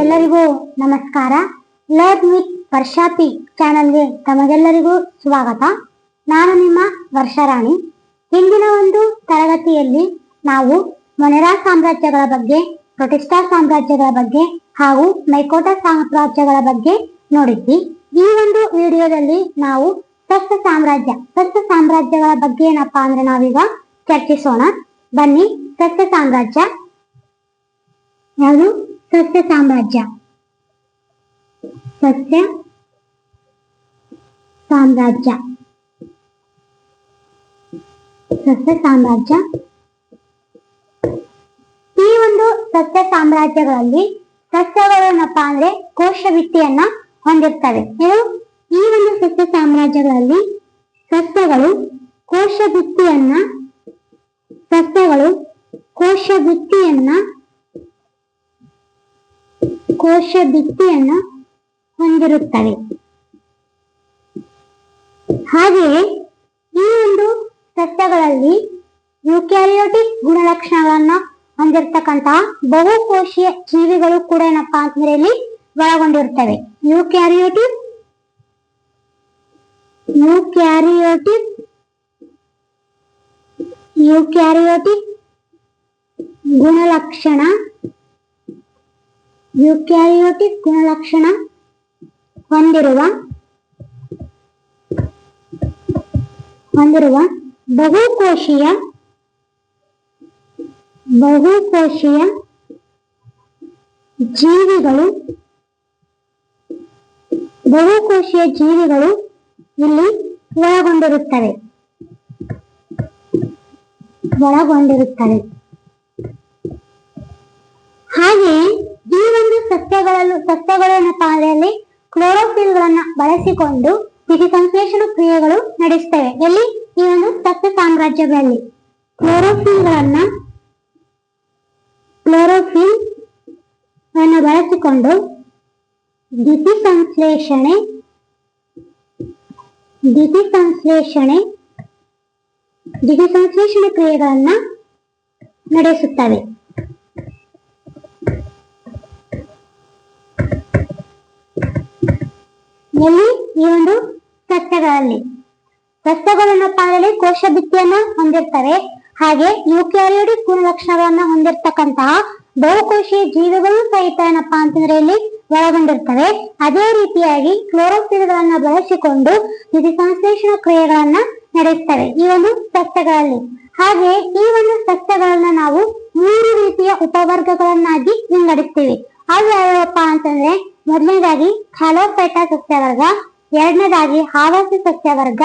ಎಲ್ಲರಿಗೂ ನಮಸ್ಕಾರ. Learn with ವರ್ಷಾಪಿ ಚಾನಲ್ಗೆ ತಮಗೆಲ್ಲರಿಗೂ ಸ್ವಾಗತ. ನಾನು ನಿಮ್ಮ ವರ್ಷಾರಾಣಿ ಹಿಂದಿನ ಒಂದು ತರಗತಿಯಲ್ಲಿ ನಾವು ಮೊನೆರಾ ಸಾಮ್ರಾಜ್ಯಗಳ ಬಗ್ಗೆ, ಪ್ರೊಟಿಸ್ಟಾ ಸಾಮ್ರಾಜ್ಯಗಳ ಬಗ್ಗೆ ಹಾಗೂ ಮೈಕೋಟಾ ಸಾಮ್ರಾಜ್ಯಗಳ ಬಗ್ಗೆ ನೋಡಿದ್ವಿ. ಈ ಒಂದು ವಿಡಿಯೋದಲ್ಲಿ ನಾವು ಸಸ್ಯ ಸಾಮ್ರಾಜ್ಯ ಸಸ್ಯ ಸಾಮ್ರಾಜ್ಯಗಳ ಬಗ್ಗೆ ಏನಪ್ಪಾ ಅಂದ್ರೆ ನಾವೀಗ ಚರ್ಚಿಸೋಣ. ಬನ್ನಿ ಸಸ್ಯ ಸಾಮ್ರಾಜ್ಯ. ಯಾವುದು? ಸಸ್ಯ ಸಾಮ್ರಾಜ್ಯ. ಸಸ್ಯ ಸಾಮ್ರಾಜ್ಯ. ಸಸ್ಯ ಸಾಮ್ರಾಜ್ಯ. ಈ ಒಂದು ಸಸ್ಯ ಸಾಮ್ರಾಜ್ಯಗಳಲ್ಲಿ ಸಸ್ಯಗಳು ಏನಪ್ಪ ಅಂದ್ರೆ ಕೋಶಭಿತ್ತಿಯನ್ನ ಹೊಂದಿರ್ತವೆ. ಏನು ಈ ಒಂದು ಸಸ್ಯ ಸಾಮ್ರಾಜ್ಯಗಳಲ್ಲಿ ಸಸ್ಯಗಳು ಕೋಶಭಿತ್ತಿಯನ್ನ ಸಸ್ಯಗಳು ಕೋಶಭಿತ್ತಿಯನ್ನ ಕೋಶ ಭಿತ್ತಿಯನ್ನು ಹೊಂದಿರುತ್ತವೆ. ಹಾಗೆಯೇ ಈ ಒಂದು ಸಸ್ಯಗಳಲ್ಲಿ ಯುಕ್ಯಾರಿಯೋಟಿಕ್ ಗುಣಲಕ್ಷಣಗಳನ್ನ ಹೊಂದಿರತಕ್ಕಂತಹ ಬಹುಕೋಶೀಯ ಜೀವಿಗಳು ಕೂಡ ಏನಪ್ಪಾ ಅಂತಂದ್ರೆ ಇಲ್ಲಿ ಒಳಗೊಂಡಿರುತ್ತವೆ. ಯುಕ್ಯಾರಿಯೋಟಿಕ್ ಯುಕ್ಯಾರಿಯೋಟಿಕ್ ಯುಕ್ಯಾರಿಯೋಟಿಕ್ ಗುಣಲಕ್ಷಣ ಯುಕ್ಯಾರಿಯೋಟಿಕ್ ಗುಣಲಕ್ಷಣ ಹೊಂದಿರುವ ಹೊಂದಿರುವ ಬಹುಕೋಶೀಯ ಬಹುಕೋಶೀಯ ಜೀವಿಗಳು ಬಹುಕೋಶೀಯ ಜೀವಿಗಳು ಇಲ್ಲಿ ಒಳಗೊಂಡಿರುತ್ತವೆ. ಒಳಗೊಂಡಿರುತ್ತವೆ. ಹಾಗೆಯೇ ಸಸ್ಯಗಳಲ್ಲೂ ಸಸ್ಯಗಳನ್ನ ಪಾಲೆಯಲ್ಲಿ ಕ್ಲೋರೋಫಿಲ್ ಗಳನ್ನ ಬಳಸಿಕೊಂಡು ದ್ಯುತಿ ಸಂಶ್ಲೇಷಣ ಕ್ರಿಯೆಗಳು ನಡೆಸ್ತವೆ. ಎಲ್ಲಿ? ಈ ಒಂದು ಸಸ್ಯ ಸಾಮ್ರಾಜ್ಯಗಳಲ್ಲಿ. ಕ್ಲೋರೋಫಿಲ್ ಗಳನ್ನ ಕ್ಲೋರೋಫಿಲ್ ಅನ್ನು ಬಳಸಿಕೊಂಡು ದ್ಯುತಿ ಸಂಶ್ಲೇಷಣೆ ದ್ಯುತಿ ಸಂಶ್ಲೇಷಣೆ ದ್ಯುತಿ ಸಂಶ್ಲೇಷಣೆ ಕ್ರಿಯೆಗಳನ್ನ ನಡೆಸುತ್ತವೆ. ಎಲ್ಲಿ ಈ ಒಂದು ಸಸ್ಯಗಳಲ್ಲಿ ಸಸ್ಯಗಳನ್ನ ಪಾಲಲ್ಲಿ ಕೋಶ ಭಿತ್ತಿಯನ್ನ ಹೊಂದಿರ್ತವೆ. ಹಾಗೆ ಯುಕ್ಯಾರಿಯೋಟಿಕ್ ಗುಣಲಕ್ಷಣಗಳನ್ನ ಹೊಂದಿರತಕ್ಕಂತಹ ಬಹುಕೋಶೀಯ ಜೀವಿಗಳು ಸಹಿತ ಏನಪ್ಪಾ ಅಂತಂದ್ರೆ ಇಲ್ಲಿ ಒಳಗೊಂಡಿರ್ತವೆ. ಅದೇ ರೀತಿಯಾಗಿ ಕ್ಲೋರೋಫಿಲ್ಗಳನ್ನ ಬಳಸಿಕೊಂಡು ನಿಧಿ ಸಂಶ್ಲೇಷಣ ಕ್ರಿಯೆಗಳನ್ನ ನಡೆಸ್ತವೆ ಈ ಒಂದು ಸಸ್ಯಗಳಲ್ಲಿ. ಹಾಗೆ ಈ ಒಂದು ಸಸ್ಯಗಳನ್ನ ನಾವು ಮೂರು ರೀತಿಯ ಉಪವರ್ಗಗಳನ್ನಾಗಿ ವಿಂಗಡಿಸ್ತೀವಿ. ಅವು ಯಾವ್ಯಾವಪ್ಪ ಅಂತಂದ್ರೆ ಮೊದಲನೇದಾಗಿ ಪೈಟಾ ಸಸ್ಯವರ್ಗ, ಎರಡನೇದಾಗಿ ಹಾವಾಸಿ ಸಸ್ಯವರ್ಗ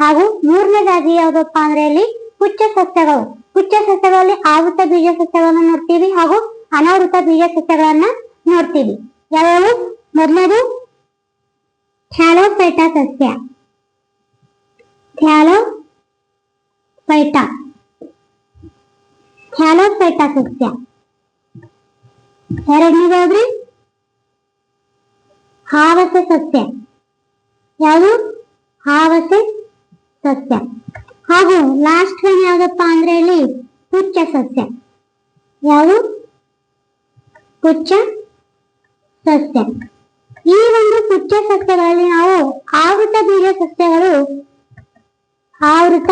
ಹಾಗೂ ಮೂರನೇದಾಗಿ ಯಾವುದಪ್ಪ ಅಂದ್ರೆ ಇಲ್ಲಿ ಪುಚ್ಚ ಸಸ್ಯಗಳು. ಪುಚ್ಚ ಸಸ್ಯಗಳಲ್ಲಿ ಆವೃತ ಬೀಜ ಸಸ್ಯಗಳನ್ನು ನೋಡ್ತೀವಿ ಹಾಗೂ ಅನಾವೃತ ಬೀಜ ಸಸ್ಯಗಳನ್ನ ನೋಡ್ತೀವಿ. ಯಾವ್ಯಾವು? ಮೊದಲನೇದು ಥ್ಯಾಲೋಪೇಟ ಸಸ್ಯ. ಥ್ಯಾಲೋಪೈಟ ಪೈಟಾ ಸಸ್ಯ. ಎರಡನೇದು ಯಾವ್ದ್ರಿ ಹಾವಸೆ ಸಸ್ಯ. ಯಾವುದು? ಹಾವಸೆ ಸಸ್ಯ. ಹಾಗೂ ಲಾಸ್ಟ್ ಒನ್ ಯಾವ್ದಪ್ಪ ಅಂದ್ರೆ ಇಲ್ಲಿ ಪುಚ್ಚ ಸಸ್ಯ. ಯಾವುದು? ಪುಚ್ಚ ಸಸ್ಯ. ಈ ಒಂದು ಪುಚ್ಚ ಸಸ್ಯಗಳಲ್ಲಿ ನಾವು ಆವೃತ ಬೀಜ ಸಸ್ಯಗಳು, ಆವೃತ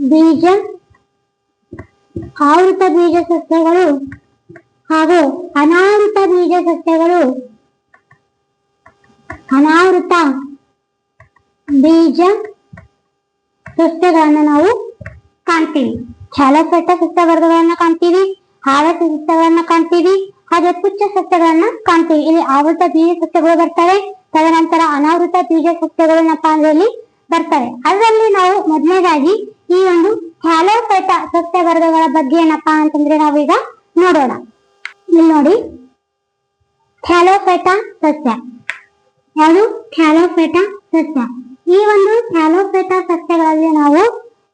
ಬೀಜ ಆವೃತ ಬೀಜ ಸಸ್ಯಗಳು ಹಾಗೂ ಅನಾವೃತ ಬೀಜ ಸಸ್ಯಗಳು ಅನಾವೃತ ಬೀಜ ಸಸ್ಯಗಳನ್ನ ನಾವು ಕಾಣ್ತೀವಿ. ಛಲಸಟ್ಟ ಸಸ್ಯ ವರ್ಗಗಳನ್ನ ಕಾಣ್ತೀವಿ ಹಾವಸ ಸಸ್ಯಗಳನ್ನ ಕಾಣ್ತೀವಿ, ಹಾಗೆ ಪುಚ್ಚ ಸಸ್ಯಗಳನ್ನ ಕಾಣ್ತೀವಿ. ಇಲ್ಲಿ ಆವೃತ ಬೀಜ ಸಸ್ಯಗಳು ಬರ್ತವೆ, ತದನಂತರ ಅನಾವೃತ ಬೀಜ ಸಸ್ಯಗಳು ಏನಪ್ಪಾ ಅಂದ್ರೆ ಇಲ್ಲಿ ಬರ್ತವೆ. ಅದರಲ್ಲಿ ನಾವು ಮೊದಲನೇದಾಗಿ ಈ ಒಂದು ಥ್ಯಾಲೋಪೈಟ ಸಸ್ಯ ವರ್ಗಗಳ ಬಗ್ಗೆ ಏನಪ್ಪಾ ಅಂತಂದ್ರೆ ನಾವೀಗ ನೋಡೋಣ. ಇಲ್ಲಿ ನೋಡಿ ಥ್ಯಾಲೋಪೈಟ ಸಸ್ಯ. ಯಾವುದು ಥ್ಯಾಲೋಫೆಟಾ ಸಸ್ಯ. ಈ ಒಂದು ಥ್ಯಾಲೋಫೆಟಾ ಸಸ್ಯಗಳಲ್ಲಿ ನಾವು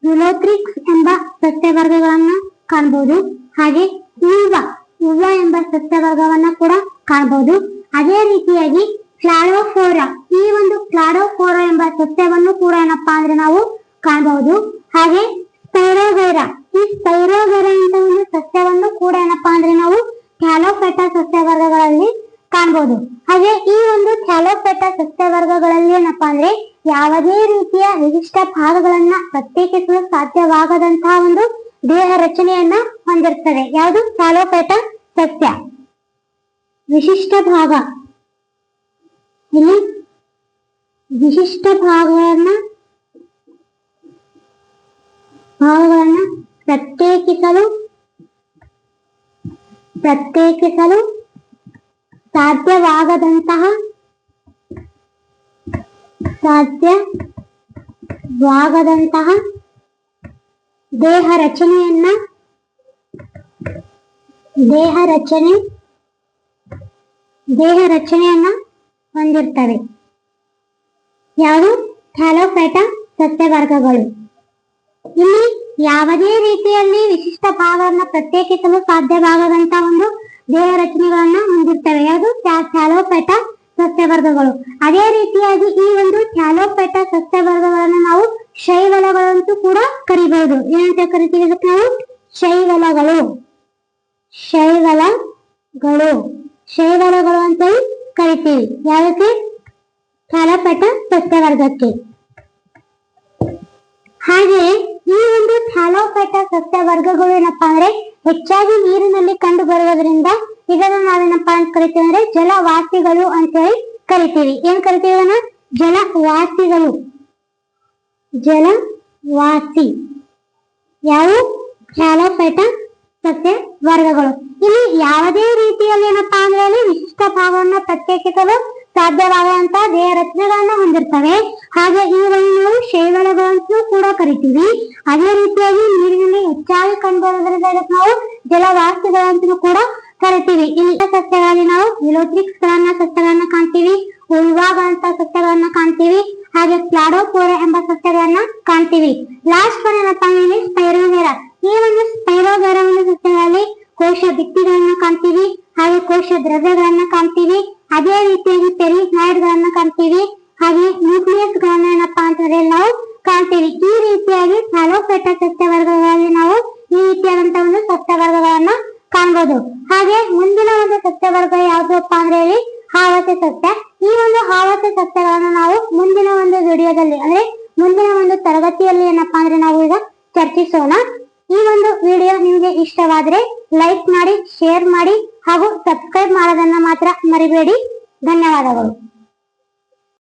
ಯುಲೋತ್ರಿಕ್ಸ್ ಎಂಬ ಸಸ್ಯ ವರ್ಗಗಳನ್ನ ಕಾಣಬಹುದು ಹಾಗೆ ಯುವ ಯುವ ಎಂಬ ಸಸ್ಯ ವರ್ಗವನ್ನ ಕೂಡ ಕಾಣಬಹುದು ಅದೇ ರೀತಿಯಾಗಿ ಕ್ಲಾಡೋಫೋರಾ ಈ ಒಂದು ಕ್ಲಾಡೋಫೋರಾ ಎಂಬ ಸಸ್ಯವನ್ನು ಕೂಡ ಏನಪ್ಪಾ ಅಂದ್ರೆ ನಾವು ಕಾಣಬಹುದು ಹಾಗೆ ಸ್ಪೈರೋಗೈರಾ ಈ ಸ್ಪೈರೋಗೈರಾ ಅಂತ ಒಂದು ಸಸ್ಯವನ್ನು ಕೂಡ ಏನಪ್ಪಾ ಅಂದ್ರೆ ನಾವು ಕ್ಯಾಲೋಫೆಟಾ ಸಸ್ಯ ವರ್ಗಗಳಲ್ಲಿ ಕಾಣಬಹುದು ಹಾಗೆ ಈ ಒಂದು ಥ್ಯಾಲೋಫೆಟಾ ಸಸ್ಯ ವರ್ಗಗಳಲ್ಲಿ ಏನಪ್ಪಾ ಅಂದ್ರೆ ಯಾವುದೇ ರೀತಿಯ ವಿಶಿಷ್ಟ ಭಾಗಗಳನ್ನ ಪ್ರತ್ಯೇಕಿಸಲು ಸಾಧ್ಯವಾಗದಂತಹ ಒಂದು ದೇಹ ರಚನೆಯನ್ನ ಹೊಂದಿರ್ತದೆ. ಯಾವುದು? ಥ್ಯಾಲೋಫೆಟಾ ಸಸ್ಯ. ವಿಶಿಷ್ಟ ಭಾಗ. ಇಲ್ಲಿ ವಿಶಿಷ್ಟ ಭಾಗಗಳನ್ನ ಭಾಗಗಳನ್ನ ಪ್ರತ್ಯೇಕಿಸಲು ಪ್ರತ್ಯೇಕಿಸಲು ಸಾಧ್ಯವಾಗದಂತಹ ಸಾಧ್ಯವಾಗದಂತಹ ದೇಹ ರಚನೆಯನ್ನ ದೇಹ ರಚನೆ ದೇಹ ರಚನೆಯನ್ನ ಹೊಂದಿರ್ತವೆ. ಯಾವುದು? ಥ್ಯಾಲೋಫೈಟ ಸಸ್ಯವರ್ಗಗಳು. ಇಲ್ಲಿ ಯಾವುದೇ ರೀತಿಯಲ್ಲಿ ವಿಶಿಷ್ಟ ಭಾಗವನ್ನು ಪ್ರತ್ಯೇಕಿಸಲು ಸಾಧ್ಯವಾಗದಂತಹ ಒಂದು ದೇಹ ರಚನೆಗಳನ್ನ ಹೊಂದಿರ್ತವೆ ಯಾವುದು ಚಾಲೋಪೇಟ ಸಸ್ಯವರ್ಗಗಳು. ಅದೇ ರೀತಿಯಾಗಿ ಈ ಒಂದು ಚಾಲೋಪೇಟ ಸಸ್ಯವರ್ಗಗಳನ್ನು ನಾವು ಶೈವಲಗಳಂತೂ ಕೂಡ ಕರಿಬಹುದು ಏನಂತ ಕರಿತೀವಿ ಇದಕ್ಕೆ ನಾವು? ಶೈವಲಗಳು. ಶೈವಲಗಳು. ಶೈವಲಗಳು ಅಂತ ಕರಿತೀವಿ. ಯಾವುದಕ್ಕೆ? ಚಾಲೋಪೇಟ ಸಸ್ಯವರ್ಗಕ್ಕೆ. ಹಾಗೆ ಈ ಒಂದು ಚಾಲೋಪೇಟ ಸಸ್ಯವರ್ಗಗಳು ಏನಪ್ಪಾ ಅಂದ್ರೆ ಹೆಚ್ಚಾಗಿ ನೀರಿನಲ್ಲಿ ಕಂಡು ಬರುವುದರಿಂದ ಇದನ್ನ ನಾವೇನಪ್ಪಾ ಅಂತ ಕರಿತೀವಿ ಅಂದ್ರೆ ಜಲವಾಸಿಗಳು ಅಂತೇಳಿ ಕರಿತೀವಿ. ಏನ್ ಕರಿತೀವಿ ಅದನ್ನ ಜಲವಾಸಿಗಳು. ಜಲವಾಸಿ. ಯಾವು? ಜಾಲೋಪೇಟ ಸಸ್ಯ ವರ್ಗಗಳು ಇಲ್ಲಿ ಯಾವುದೇ ರೀತಿಯಲ್ಲಿ ಏನಪ್ಪಾ ಅಂದ್ರೆ ವಿಶಿಷ್ಟ ಭಾಗವನ್ನು ಪ್ರತ್ಯೇಕಿಸಲು ಸಾಧ್ಯವಾಗುವಂತಹ ದೇಹ ರಚನೆಗಳನ್ನ ಹೊಂದಿರ್ತವೆ. ಹಾಗೆ ಇವುಗಳನ್ನು ನಾವು ಶೈವಳಗಳಂತೂ ಕೂಡ ಕರಿತೀವಿ. ಅದೇ ರೀತಿಯಾಗಿ ನೀರಿನಲ್ಲಿ ಹೆಚ್ಚಾಗಿ ಕಂಡುಬರುವುದರಿಂದ ಇದಕ್ಕೆ ನಾವು ಅಂತಲೂ ಕೂಡ ಕರಿತೀವಿ. ಇಲ್ಲಿ ಸಸ್ಯಗಳಲ್ಲಿ ನಾವು ವಿಲೋತ್ರಿಕ್ಸ್ ಗಳನ್ನ ಸಸ್ಯಗಳನ್ನ ಕಾಣ್ತೀವಿ. ಉಲ್ವಾಗಳಂತ ಸಸ್ಯಗಳನ್ನ ಕಾಣ್ತೀವಿ. ಹಾಗೆ ಕ್ಲಾಡೋಪೋರ ಎಂಬ ಸಸ್ಯಗಳನ್ನ ಕಾಣ್ತೀವಿ. ಲಾಸ್ಟ್ ಒನ್ ಏನಪ್ಪಾ ಅಂದ್ರೆ ಈ ಒಂದು ಸ್ಪೈರೋನೆರವನ್ನು ಸಸ್ಯಗಳಲ್ಲಿ ಕೋಶ ಬಿತ್ತಿಗಳನ್ನ ಕಾಣ್ತೀವಿ. ಹಾಗೆ ಕೋಶ ದ್ರವ್ಯಗಳನ್ನ ಕಾಣ್ತೀವಿ. ಅದೇ ರೀತಿಯಾಗಿ ಪೆರಿಸ್ನಾಯ್ಡ್ ಗಳನ್ನ ಕಾಣ್ತೀವಿ. ಹಾಗೆ ನ್ಯೂಕ್ಲಿಯಸ್ ಗಳನ್ನ ಏನಪ್ಪಾ ಅಂತಂದ್ರೆ ನಾವು ಕಾಣ್ತೀವಿ. ಈ ರೀತಿಯಾಗಿ ಥಾಲೋಫೆಟ ಸಸ್ಯ ವರ್ಗಗಳಲ್ಲಿ ನಾವು ಈ ರೀತಿಯಾದಂತಹ ಒಂದು ಸಸ್ಯ ವರ್ಗಗಳನ್ನ ಕಾಣ್ಬೋದು. ಹಾಗೆ ಮುಂದಿನ ಒಂದು ಸಸ್ಯ ವರ್ಗ ಅಂದ್ರೆ ಹೇಳಿ ಹಾವತೆ ಸಸ್ಯ ಈ ಒಂದು ಹಾವತೆ ಸಸ್ಯಗಳನ್ನ ನಾವು ಮುಂದಿನ ಒಂದು ವಿಡಿಯೋದಲ್ಲಿ ಅಂದ್ರೆ ಮುಂದಿನ ಒಂದು ತರಗತಿಯಲ್ಲಿ ಏನಪ್ಪಾ ಅಂದ್ರೆ ನಾವು ಈಗ ಚರ್ಚಿಸೋಣ. ಈ ಒಂದು ವಿಡಿಯೋ ನಿಮಗೆ ಇಷ್ಟವಾದ್ರೆ ಲೈಕ್ ಮಾಡಿ, ಶೇರ್ ಮಾಡಿ ಹಾಗೂ ಸಬ್ಸ್ಕ್ರೈಬ್ ಮಾಡೋದನ್ನ ಮಾತ್ರ ಮರಿಬೇಡಿ. ಧನ್ಯವಾದಗಳು.